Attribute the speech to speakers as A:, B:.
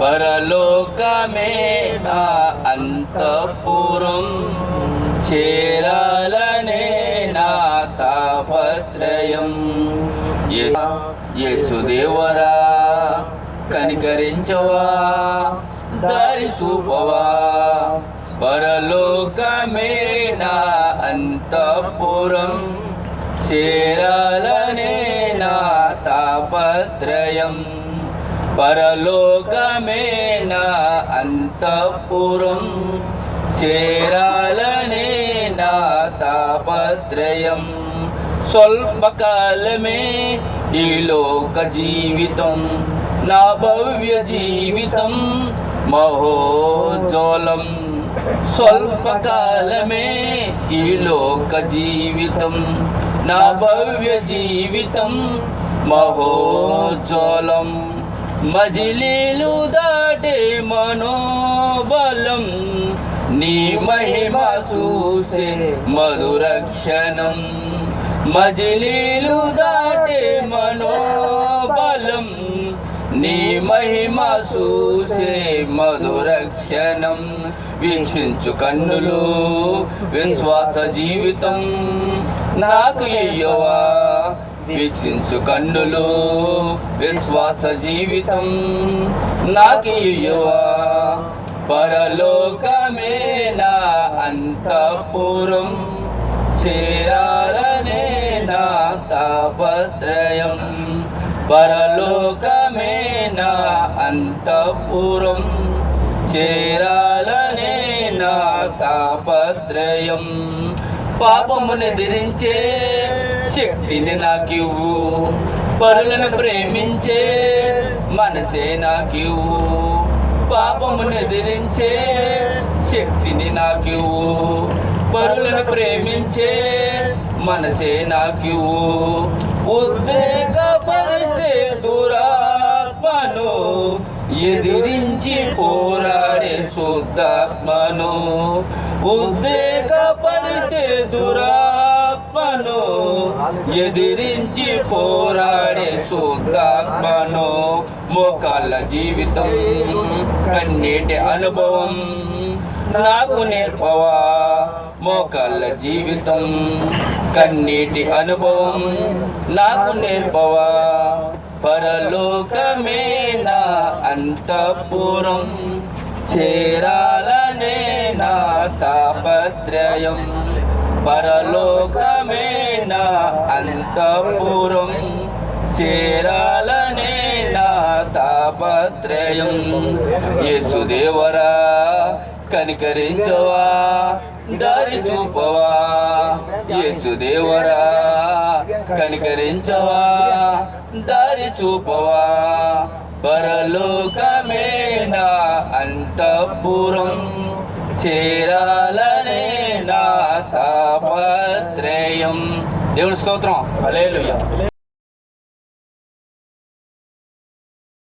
A: పరలోకమేనా అంతఃపురం? చేరాలనే నా తాపత్రయం. యేసుదేవరా కనికరించవా దారి చూపవా పరలోకమే నా అంతఃపురం? చేరాలనే నా తాపత్రయం. పరలోకమేన అంతఃపురం? చేరాలనే నా తాపత్రయం. స్వల్పకాలమే ఈ లోక జీవితం నా భవ్య జీవితం మహోజ్వలం. స్వల్పకాలమే ఈ లోక జీవితం నా భవ్య జీవితం మహోజ్వలం. మజిలీలు దాటే మనోబలం నీ మహిమ చూసే మధురక్షణం. మజిలీలు దాటే మనోబలం నీ మహిమ చూసే మధురక్షణం. వీక్షించు కన్నులు విశ్వాస జీవితం నాకు ఇయ్యవా? వీక్షించు కన్నులు విశ్వాస జీవితం నాకి పరలోకమేనా అంతఃపురం చేరాలనే నా తాపత్రయం. పరలోకమేనా అంతఃపురం చేరాలనే నా తాపత్రయం. పాపమును ధరించే శక్తిని నాకివ్వు పరులను ప్రేమించే మనసే నాకివ్వు పాపమును ఎదిరించే శక్తిని నాకివ్వు పరులను ప్రేమించే మనసే నాకివ్వు. ఉద్రేకపరిచే దురాత్మను ఎదిరించి పోరాడే శుద్ధాత్మను ఉద్రేకపరిచే దురాత్మను ఎదిరించి పోరాడే శుద్ధాత్మను మోకాళ్ళ జీవితం కన్నీటి అనుభవం నాకు నేర్పవా? మోకాళ్ళ జీవితం కన్నీటి అనుభవం నాకు నేర్పవా? పరలోకమేనా అంతఃపురం చేరాలనే నా తాపత్రయం. పరలోకమే నా అంతఃపురం చేరాలనే నా తాపత్రయం? యేసుదేవరా కనికరించవా? దారి చూపవా? యేసుదేవరా కనికరించవా? దారి చూపవా? పరలోకమేనా? అంతఃపురం చేరాల నా దేవుని స్తోత్రం. హల్లెలూయా.